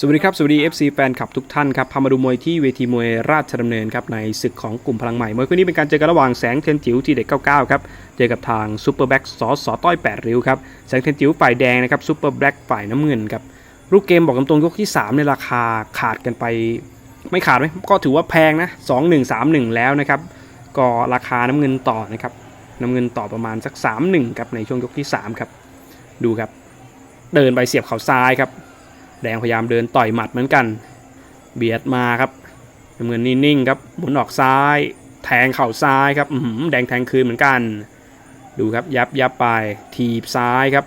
สวัสดีครับ สวัสดี FC แฟนคลับทุกท่านครับ พามาดูมวยที่เวทีมวยราชดำเนินครับ ในศึกของกลุ่มพลังใหม่ มวยคู่นี้เป็นการเจอกันระหว่างแสงเทียนจิ๋วทีเด็ก99 ครับ เจอกับทางซูเปอร์แบ็กสอสอต้อย 8 ริ้วครับ แสงเทียนจิ๋วฝ่ายแดงนะครับซูเปอร์แบ็กฝ่ายน้ำเงินครับ รูปเกมบอกตรงๆยกที่ 3 ในราคาขาดกันไป ไม่ขาดไหมก็ถือว่าแพงนะ 2131 แล้วนะครับ ก็ราคาน้ำเงินต่อนะครับ น้ำเงินต่อประมาณสัก 31ครับในช่วงยกที่สามครับ ดูครับ เดินไปเสียบเข่าซ้ายครับ แดงพยายามเดินต่อยหมัดเหมือนกัน เบียดมาครับน้ำเงินนิ่งๆครับหมุนออกซ้าย แทงเข่าซ้ายครับแดงแทงคืนเหมือนกัน ดูครับยับยับไปทีบซ้ายครับ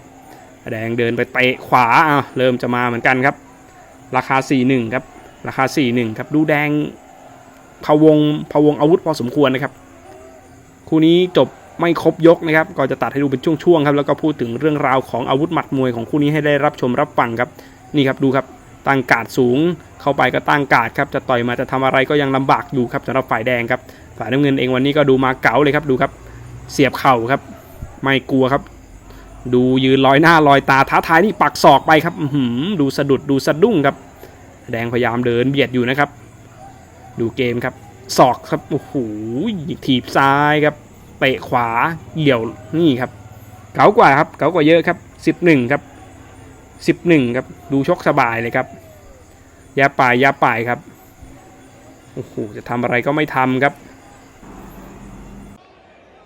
แดงเดินไปเตะขวาอ้าเริ่มจะมาเหมือนกันครับ ราคา 4-1 ครับ ราคา 4-1 ครับ ดูแดงพะวงพะวงอาวุธพอสมควรนะครับ คู่นี้จบไม่ครบยกนะครับ ก็จะตัดให้ดูเป็นช่วงๆครับ แล้วก็พูดถึงเรื่องราวของอาวุธหมัดมวยของคู่นี้ให้ได้รับชมรับฟังครับ นี่ครับดูครับตั้งกาดสูงเข้าไปก็ตั้งกาดครับจะต่อยมาจะทำอะไรก็ยังลำบากอยู่ครับสำหรับฝ่ายแดงครับฝ่ายน้ำเงินเองวันนี้ก็ดูมาเก๋าเลยครับดูครับเสียบเข่าครับไม่กลัวครับดูยืนลอยหน้าลอยตาท้าทายนี่ปักศอกไปครับอื้อหือดูสะดุดดูสะดุ้งครับ แดงพยายามเดินเบียดอยู่นะครับ ดูเกมครับศอกครับโอ้โหถีบซ้ายครับเตะขวาเหี่ยวนี่ครับเก๋ากว่าครับเก๋ากว่าเยอะครับ 11 ครับ สิบหนึ่งครับ ดูชกสบายเลยครับยาป่ายยาป่ายครับโอ้โหจะทำอะไรก็ไม่ทำครับ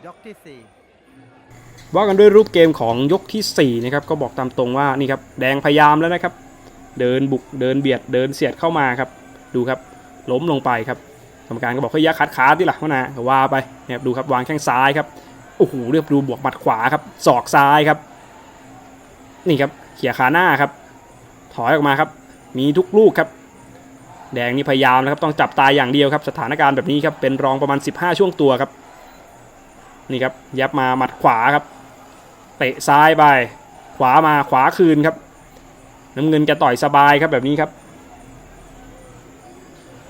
ยกที่สี่ว่ากันด้วยรูปเกมของยกที่4นะครับก็บอกตามตรงว่านี่ครับแดงพยายามแล้วนะครับ เดินบุกเดินเบียดเดินเสียดเข้ามาครับ ดูครับล้มลงไปครับกรรมการก็บอกเฮ้ยอยาคัดขาที่หลังนะก็ว่าไปเนี่ยดูครับวางแข้งซ้ายครับโอ้โหเรียบดูบวกหมัดขวาครับศอกซ้ายครับ นี่ครับเขี่ยขาหน้าครับ ถอยออกมาครับ มีทุกลูกครับ แดงนี่พยายามนะครับ ต้องจับตายอย่างเดียวครับ สถานการณ์แบบนี้ครับ เป็นรองประมาณ 15 ช่วงตัวครับ นี่ครับ ยับมาหมัดขวาครับ เตะซ้ายไป ขวามาขวาคืนครับ น้ำเงินจะต่อยสบายครับแบบนี้ครับ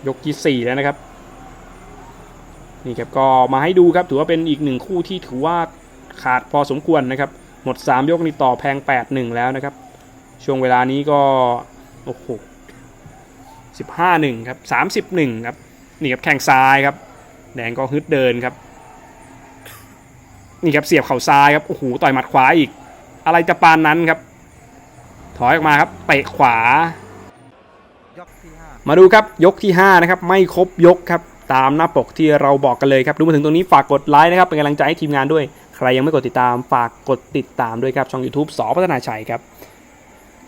ยกที่สี่แล้วนะครับ นี่ครับก็มาให้ดูครับ ถือว่าเป็นอีกหนึ่งคู่ที่ถือว่าขาดพอสมควรนะครับ หมด 3 ยกนี่ต่อแพง 8-1 แล้วนะครับ ช่วงเวลานี้ก็ โอ้โห15-1 ครับ 31 ครับนี่ครับแข่งซ้ายครับ แดงก็ฮึดเดินครับ นี่ครับเสียบเข่าซ้ายครับโอ้โหต่อยหมัดขวาอีก อะไรจะปานนั้นครับ ถอยออกมาครับเตะขวายกที่ห้ามาดูครับยกที่ 5 นะครับ ไม่ครบยกครับตามหน้าปกที่เราบอกกันเลยครับ ดูมาถึงตรงนี้ฝากกดไลค์นะครับ เป็นกำลังใจให้ทีมงานด้วย ใครยังไม่กดติดตามฝากกดติดตามด้วยครับช่อง YouTube สอพัฒนาชัยครับ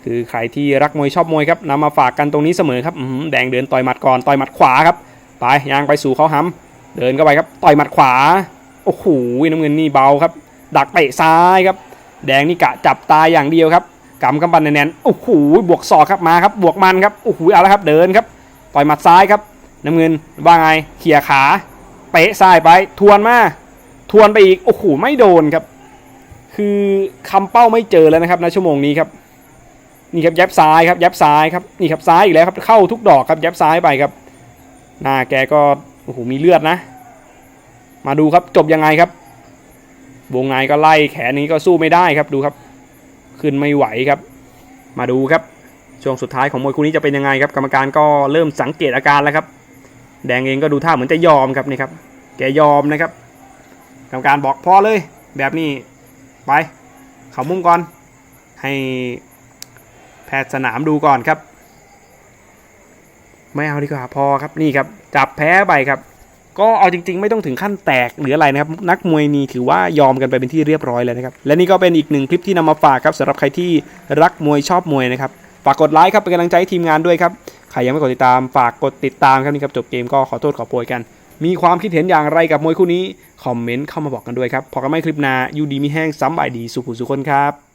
คือใครที่รักมวยชอบมวยครับนำมาฝากกันตรงนี้เสมอครับแดงเดินต่อยหมัดก่อนต่อยหมัดขวาครับไปยางไปสู่เขาห้ำเดินเข้าไปครับต่อยหมัดขวาโอ้โหน้ำเงินนี่เบาครับ ดักเตะซ้ายครับ แดงนี่กะจับตายอย่างเดียวครับกำกำบันแน่นโอ้โหบวกศอกครับมาครับบวกมันครับโอ้โหเอาละครับเดินครับต่อยหมัดซ้ายครับน้ำเงินว่าไงเขี่ยขาเตะซ้ายไปทวนมา ทวนไปอีก โอ้โห ไม่โดนครับ คือคำเป้าไม่เจอแล้วนะครับในชั่วโมงนี้ครับ นี่ครับยับซ้ายครับยับซ้ายครับ นี่ครับซ้ายอีกแล้วครับ เข้าทุกดอกครับยับซ้ายไปครับ หน้าแกก็ โอ้โห มีเลือดนะ มาดูครับจบยังไงครับ วงในก็ไล่แขนนี้ก็สู้ไม่ได้ครับ ดูครับ ขึ้นไม่ไหวครับ มาดูครับ ช่วงสุดท้ายของมวยคู่นี้จะเป็นยังไงครับ กรรมการก็เริ่มสังเกตอาการแล้วครับ แดงเองก็ดูท่าเหมือนจะยอมครับนี่ครับ แกยอมนะครับ กรรมการบอกพอเลย แบบนี้ไป เขามุมก่อน ให้แพทย์สนามดูก่อนครับ ไม่เอาดีกว่าพอครับนี่ครับ จับแพ้ไปครับ ก็เอาจริง ๆ ไม่ต้องถึงขั้นแตกหรืออะไรนะครับ นักมวยนี่ถือว่ายอมกันไปเป็นที่เรียบร้อยเลยนะครับ และนี่ก็เป็นอีกหนึ่งคลิปที่นำมาฝากครับสำหรับใครที่รักมวยชอบมวยนะครับฝากกดไลค์ครับเป็นกำลังใจให้ทีมงานด้วยครับใครยังไม่กดติดตามฝากกดติดตามครับนี่ครับจบเกมก็ขอโทษขอโพยกัน มีความคิดเห็นอย่างไรกับมวยคู่นี้ คอมเมนต์เข้ามาบอกกันด้วยครับพอกันไม่คลิปหนายูดีมีแห้งซ้ำบ่ายดีสุขุสุคนครับ